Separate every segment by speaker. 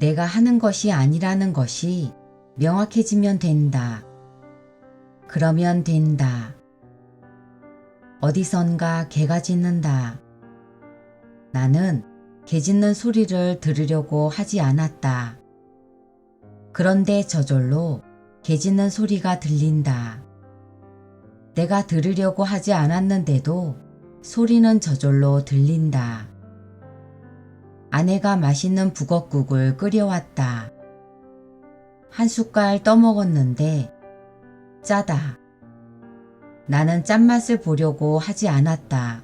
Speaker 1: 내가 하는 것이 아니라는 것이 명확해지면 된다. 그러면 된다. 어디선가 개가 짖는다. 나는 개 짖는 소리를 들으려고 하지 않았다. 그런데 저절로 개 짖는 소리가 들린다. 내가 들으려고 하지 않았는데도 소리는 저절로 들린다. 아내가 맛있는 북엇국을 끓여왔다. 한 숟갈 떠먹었는데 짜다. 나는 짠맛을 보려고 하지 않았다.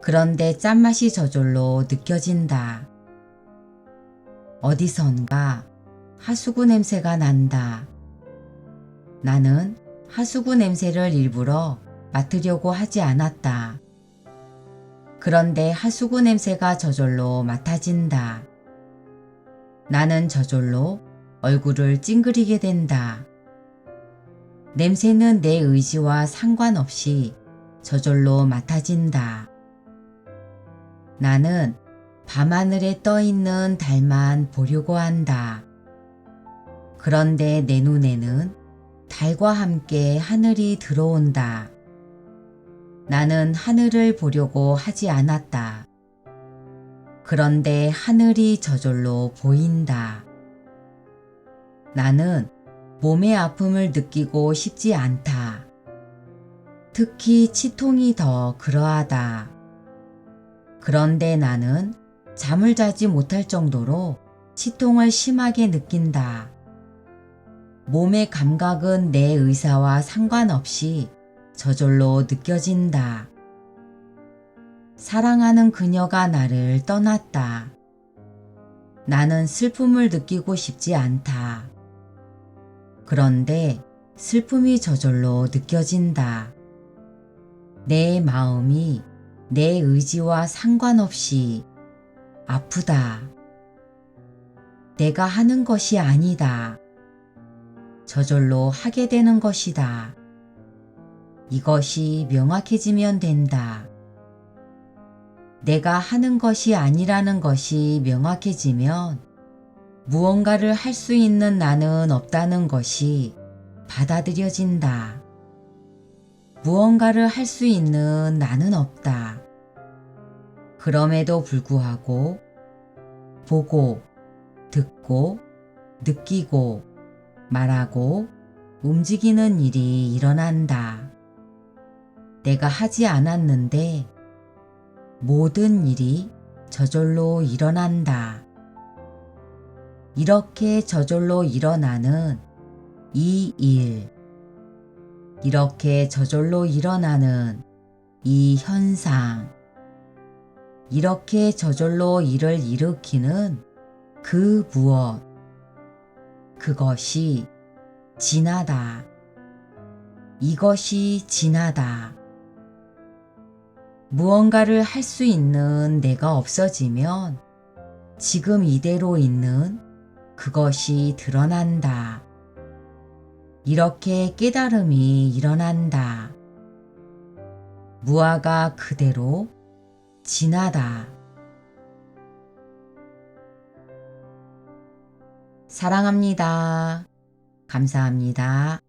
Speaker 1: 그런데 짠맛이 저절로 느껴진다. 어디선가 하수구 냄새가 난다. 나는 하수구 냄새를 일부러 맡으려고 하지 않았다. 그런데 하수구 냄새가 저절로 맡아진다. 나는 저절로 얼굴을 찡그리게 된다. 냄새는 내 의지와 상관없이 저절로 맡아진다. 나는 밤하늘에 떠 있는 달만 보려고 한다. 그런데 내 눈에는 달과 함께 하늘이 들어온다. 나는 하늘을 보려고 하지 않았다. 그런데 하늘이 저절로 보인다. 나는 몸의 아픔을 느끼고 싶지 않다. 특히 치통이 더 그러하다. 그런데 나는 잠을 자지 못할 정도로 치통을 심하게 느낀다. 몸의 감각은 내 의사와 상관없이 저절로 느껴진다. 사랑하는 그녀가 나를 떠났다. 나는 슬픔을 느끼고 싶지 않다. 그런데 슬픔이 저절로 느껴진다. 내 마음이 내 의지와 상관없이 아프다. 내가 하는 것이 아니다. 저절로 하게 되는 것이다. 이것이 명확해지면 된다. 내가 하는 것이 아니라는 것이 명확해지면 무언가를 할 수 있는 나는 없다는 것이 받아들여진다. 무언가를 할 수 있는 나는 없다. 그럼에도 불구하고 보고, 듣고, 느끼고, 말하고, 움직이는 일이 일어난다. 내가 하지 않았는데 모든 일이 저절로 일어난다. 이렇게 저절로 일어나는 이 일, 이렇게 저절로 일어나는 이 현상, 이렇게 저절로 일을 일으키는 그 무엇, 그것이 진하다. 이것이 진하다. 무언가를 할 수 있는 내가 없어지면 지금 이대로 있는 그것이 드러난다. 이렇게 깨달음이 일어난다. 무아가 그대로 진하다. 사랑합니다. 감사합니다.